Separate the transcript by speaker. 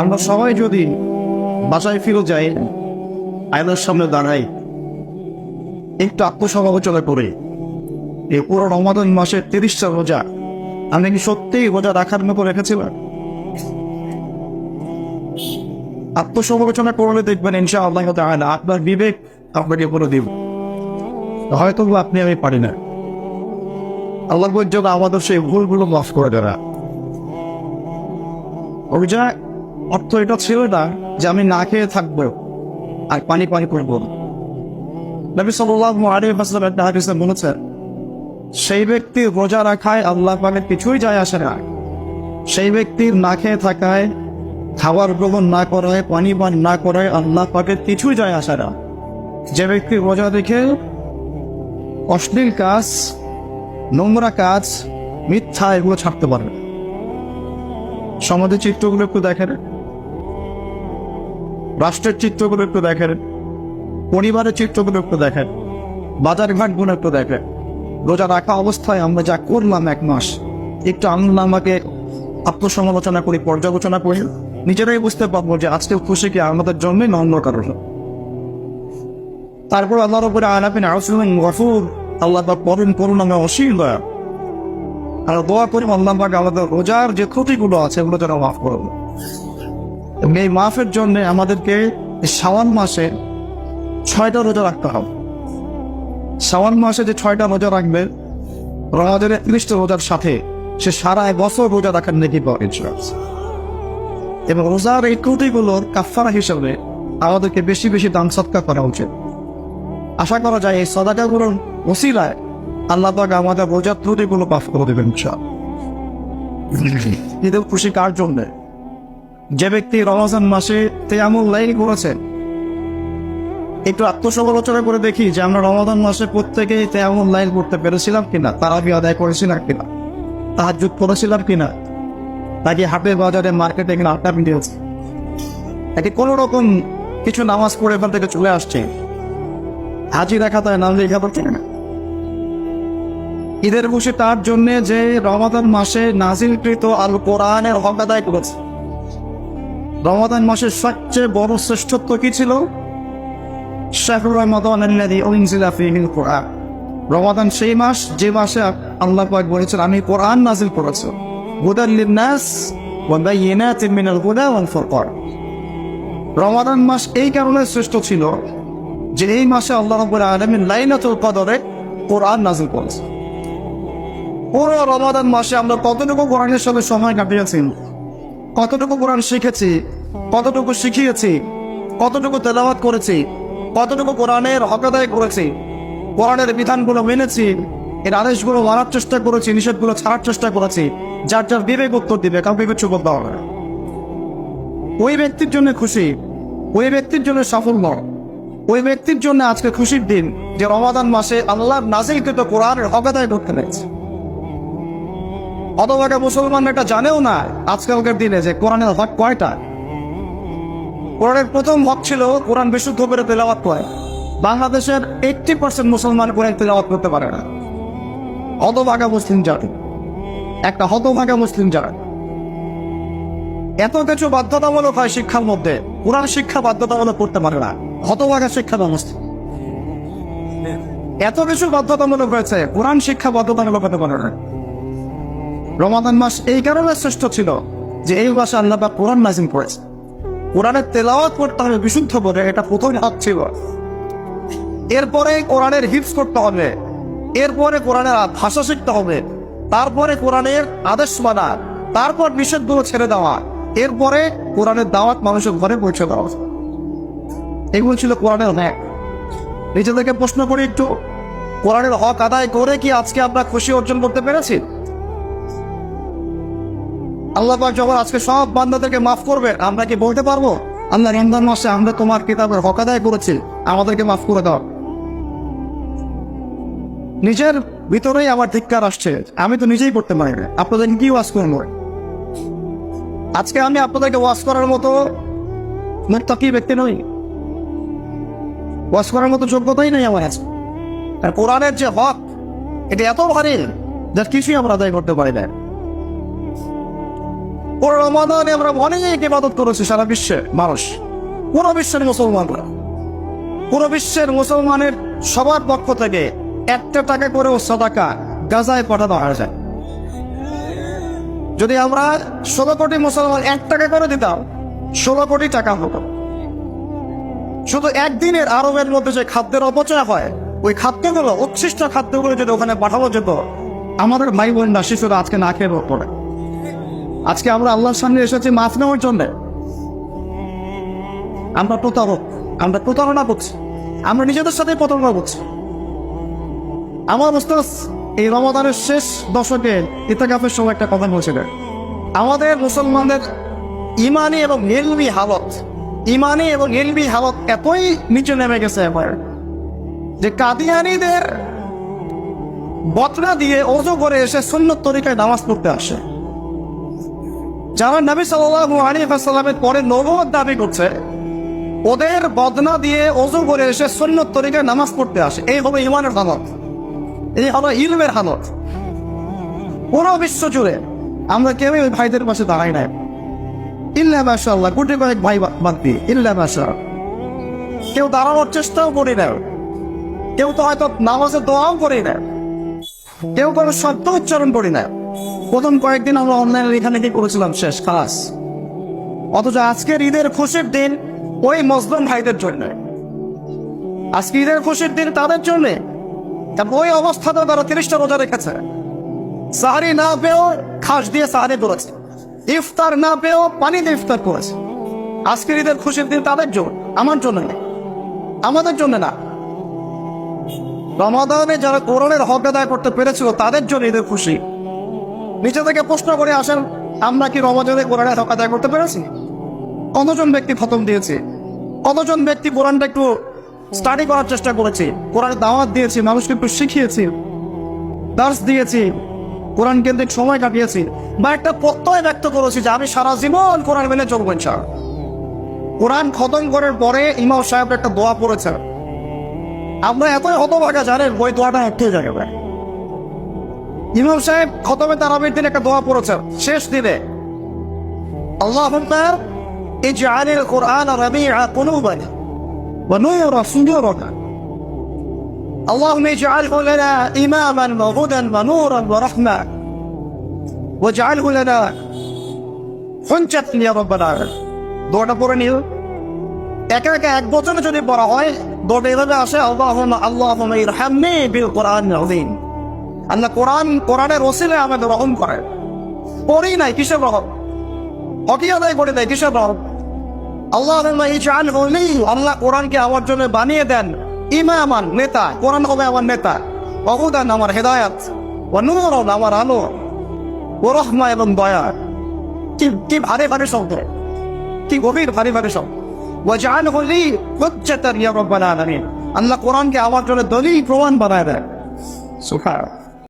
Speaker 1: আমরা সবাই যদি বাসায় ফিরে যাই, আয়নার সামনে দাঁড়াই, একটু আত্মসমালোচনা করে এই পুরো রমাদান মাসের তিরিশটা রোজা আমি কি সত্যিই রোজা রাখার মতো রেখেছিলাম আত্মসমালোচনা করলে দেখবেন ইনশা আল্লাহ আপনার বিবেক আপনাকে করে দিব। হয়তো আপনি আমি পারি না। আল্লাহ পর্যন্ত আমাদের সেই ভুলগুলো মাফ করে দেনা। অভিযোগ অর্থ এটা ছিল না যে আমি না খেয়ে থাকব আর পানি পানি করব। নবী হাদিসে বলেছেন, সেই ব্যক্তি রোজা রাখায় আল্লাহ পাকের কিছুই যায় আসে না। সেই ব্যক্তির না খেয়ে থাকায় খাবার গ্রহণ না করায়, পানি পান না করায় আল্লাহ পাকের কিছুই যায় আসে না। যে ব্যক্তি রোজা দেখে অশ্লীল কাজ, নোংরা কাজ, মিথ্যা এগুলো ছাড়তে পারবে সমাজের চিত্রগুলো একটু দেখেন। রাষ্ট্রের চিত্রগুলো একটু দেখেন, পরিবারের চিত্রগুলো একটু দেখেন, বাজার ঘাটগুলো একটু দেখেন। রোজা রাখা অবস্থায় আমরা যা করলাম এক মাস, একটু আমরা আমাকে আত্মসমালোচনা করি, পর্যালোচনা করি, নিজেরাই বুঝতে পারব যে আজকে খুশি কি আমাদের জন্যই নন্দ কারণ তারপর আল্লাহর উপরে আলাপিন আসলেন গফুর, আল্লাহ পাক পরম করুণামে অসীম দয়া। আর দোয়া করি আল্লাহ আমাদের রোজার যে ক্ষতিগুলো আছে, এগুলো যেন মাফ করব এবং এই মাফের জন্য আমাদেরকে শাওয়ান মাসে ছয়টা রোজা রাখতে হবে। শাওয়ান মাসে যে ছয়টা রোজা রাখবে রমাদের একত্রিশটা রোজার সাথে সে সারা এক বছর রোজা রাখার নেকি। এবং রোজার এই ত্রুটিগুলোর কাফারা হিসেবে আমাদেরকে বেশি বেশি দান সৎকার করা উচিত। আশা করা যায় এই সদাকাগুলোর ওসিলায় আল্লাহ আমাদের রোজার ত্রুটিগুলো মাফ করে দেবেন খুশি কার জন্যে? যে ব্যক্তি রমজান মাসে তেয়ামুল লাইল করেছেন একটু আত্মসমালোচনা করে দেখি যে আমরা রমাদান মাসে প্রত্যেকেই তেয়ামুল লাইন করতে পেরেছিলাম কিনা, তারাবি আদায় করেছিলাম কিনা তাহাজুদ করেছিলাম কিনা, নাকি হাটে বাজারে মার্কেটে কিনা আড্ডা মিলিয়েছে। নাকি কোনো রকম কিছু নামাজ পড়ে এখান থেকে চলে আসছে। হাজি দেখা তাই নাম লেখা পড়ছে না। ঈদের খুশি তার জন্যে যে রমাদান মাসে নাজিলকৃত আল কোরআনের হক আদায় করেছে। রমাদান মাসের সবচেয়ে বড় শ্রেষ্ঠত্ব কি ছিল? রমাদান সেই মাস, যে মাসে আল্লাহ পাক বলেছেন, আমি কোরআন নাজিল করেছি। ওয়াল রমাদান মাস এই কারণে শ্রেষ্ঠ ছিল যে এই মাসে আল্লাহ রাব্বুল আলামিন লাইলাতুল কদরে কোরআন নাজিল করেছে পুরো রমাদান মাসে আমরা কতটুকু কোরআনের সাথে সময় কাটিয়েছি? কতটুকু কোরআন শিখেছি, কতটুকু শিখিয়েছি, কতটুকু তেলাওয়াত করেছি, কতটুকু কোরআনের হকাদায় করেছি, কোরআনের বিধানগুলো মেনেছি, এর আদেশগুলো মানার চেষ্টা করেছি, নিষেধগুলো ছাড়ার চেষ্টা করেছি, যার যার বিবেক উত্তর দিবে, কাউকে কিছু বলতে হবে। ওই ব্যক্তির জন্য খুশি, ওই ব্যক্তির জন্য সাফল্য, ওই ব্যক্তির জন্য আজকে খুশির দিন, যে রমাদান মাসে আল্লাহর নাজিলকৃত কোরআনের হকাদায় করতে পেরেছে অতভাগে মুসলমান এটা জানেও না আজকালকার দিনে যে কোরআনের হক কয়টা? কোরআনের প্রথম হক ছিল কোরআন বিশুদ্ধ করে তেলাওয়াত করে। বাংলাদেশের এইটটি পার্সেন্ট মুসলমান কোরআন তেলাওয়াত করতে পারে না। হতভাগা মুসলিম জাতি একটা হতভাগা মুসলিম জাতি এত কিছু বাধ্যতামূলক হয় শিক্ষার মধ্যে, কোরআন শিক্ষা বাধ্যতামূলক করতে পারে না। হতভাগা শিক্ষা ব্যবস্থা এত কিছু বাধ্যতামূলক হয়েছে, কোরআন শিক্ষা বাধ্যতামূলক হতে পারে না। রমাদান মাস এই কারণে শ্রেষ্ঠ ছিল যে এই মাসে আল্লাহ পাক কোরআন নাজিম করেছে। কোরআনের তেলাওয়াত করতে হবে বিশুদ্ধ বলে, এটা প্রথম হাত ছিল। এরপরে কোরআনের হিপস করতে হবে। এরপরে কোরআনের ভাষা শিখতে হবে। তারপরে কোরআনের আদেশ মানা। তারপর নিষেধগুলো ছেড়ে দেওয়া। এরপরে কোরআনের দাওয়াত মানুষের ঘরে পৌঁছে দেওয়া। এগুলো ছিল কোরআনের হক নিজেদেরকে প্রশ্ন করি একটু। কোরআনের হক আদায় করে কি আজকে আমরা খুশি অর্জন করতে পেরেছি? আল্লাহ পাক যখন আজকে সব বান্দাদেরকে মাফ করবে, আমরা কি বলতে পারব? আল্লাহ রমজান মাসে আমরা তোমার কিতাবের হক আদায় করেছি, আমাদেরকে মাফ করে দাও। নিজের ভিতরেই আমার ধিক্কার আসছে, আমি তো নিজেই করতে পারি না। আপনাদেরকে কি ওয়াজ করব? আজকে আমি আপনাদেরকে ওয়াজ করার মতো মুক্তাকি ব্যক্তি নই। ওয়াজ করার মতো যোগ্যতাই নেই আমার আছে আর কোরআনের যে হক, এটা এত ভারী যার কিছুই আমরা আদায় করতে পারি না। ওর রমাদানে আমরা অনেক ইবাদত করেছি সারা বিশ্বে, মানুষ। পুরো বিশ্বের মুসলমানরা। পুরো বিশ্বের মুসলমানের সবার পক্ষ থেকে একটা টাকা করেও সদাকা গাজায় পাঠানো হয়ে যায়। যদি আমরা ষোলো কোটি মুসলমান এক টাকা করে দিতাম, ষোলো কোটি টাকা হতো। শুধু একদিনের আরবের মধ্যে যে খাদ্যের অপচয় হয়, ওই খাদ্যগুলো, উচ্ছিষ্ট খাদ্যগুলো যদি ওখানে পাঠানো যেত, আমাদের ভাই বোনরা শিশুরা আজকে না খেয়ে পড়ে আজকে আমরা আল্লাহর সামনে এসেছি মাছ নেওয়ার জন্য। আমরা প্রতারক, আমরা প্রতারণা করছি। আমরা নিজেদের সাথে প্রতারণা করছি। আমার মুস্তাস এই রমাদানের শেষ দশকে ইতাকাফের সময় একটা কথা বলছিলেন আমাদের মুসলমানদের ইমানি এবং এলবি হালত, ইমানি এবং এলবি হালত এতই নিচে নেমে গেছে এবার যে কাদিয়ানিদের বতনা দিয়ে অজু করে এসে সুন্নত তরিকায় নামাজ পড়তে আসে। যারা নবী আলাইহি ওয়াসাল্লামের পরে নবুয়ত দাবি করছে, ওদের বদনা দিয়ে অজু করে এসে সুন্নত তরিকায় নামাজ পড়তে আসে। এই হবে ইমানের হালত। এই হলো ইলমের হালত। পুরো বিশ্ব জুড়ে আমরা কেউই ওই ভাইদের পাশে দাঁড়াই নাই। ইল্লা মাশাআল্লাহ, কোটি কয়েক ভাই বাদ দিয়ে। ইল্লা কেউ দাঁড়ানোর চেষ্টাও করি না কেউ তো হয়তো নামাজের দোয়াও করি না কেউ কোনো শব্দ উচ্চারণ করি না প্রথম কয়েকদিন আমরা অনলাইনে এখানে কি করেছিলাম শেষ খাস অথচ আজকের ঈদের খুশির দিন ওই মজলুম ভাইদের জন্য। আজকে ঈদের খুশির দিন তাদের জন্য। ওই অবস্থাতে তারা তিরিশটা রোজা রেখেছে। সাহারি না পেয়েও খাস দিয়ে সাহারি করেছে। ইফতার না পেয়েও পানি দিয়ে ইফতার করেছে। আজকের ঈদের খুশির দিন তাদের জন্য আমার জন্য আমাদের জন্য না। রমাদানে যারা কোরআনের হক আদায় করতে পেরেছিল, তাদের জন্য ঈদের খুশি। নিচে থেকে প্রশ্ন করে আসেন, আমরা কি রমাদানে কোরআনের হক আদায় করতে পেরেছি? কতজন ব্যক্তি খতম দিয়েছে? কতজন ব্যক্তি কোরআনটা একটু স্টাডি করার চেষ্টা করেছে? কোরআনের দাওয়াত দিয়েছি, মানুষকে একটু শিখিয়েছি দার্স দিয়েছি, কোরআন কেন্দ্রিক সময় কাটিয়েছি বা একটা প্রত্যয় ব্যক্ত করেছি যে আমি সারা জীবন কোরআন মেনে চলবো ইনশাআল্লাহ। কোরআন খতম করার পরে ইমাম সাহেব একটা দোয়া পড়েছে আমরা এতই হতভাগা, জানেন, ওই দোয়াটা একটে যাবে ইমাম সাহেব খতমে তারাবির দিন একটা দোয়া পড়েছে শেষ দিনে আল্লাহুম্মা ইজআলিল কোরআন রাবিআ কুলুবানা ওয়া নূরা সুদুরনা اللهم اجعله لنا إماما وهدى ونورا ورحمة واجعله لنا حجة يا رب العالمين দোয়াটা পড়ে নিও একা একা এক বছরে যদি পড়া হয় দোয়াটা এভাবে আসে আল্লাহ আল্লাহ ইরহামনি বিল কোরআন আযীম আল্লাহ কোরআন, কোরআনের ওসিলে আমাদের রহম করে। পড়ি নাই, কিসের রহম হকি আদায় করে দেয় কিসের রহম আল্লাহ আল্লাহ কোরআনকে আমার জন্য বানিয়ে দেন। ইমামান নেতা। কোরআন হবে আমার নেতা। অবদান আমার হেদায়াত। নূরন আমার আলো। ও রহমা এবং দয়া। কি কি ভারে ভারে শব্দ। কি গভীর ভারী ভারী শব্দ। ওয়াজআলহু লি হুজ্জাতান ইয়া রাব্বাল আলামিন। আল্লাহ কোরআনকে আমার জন্য দলিল, প্রমাণ বানায় দেয়। সুবহান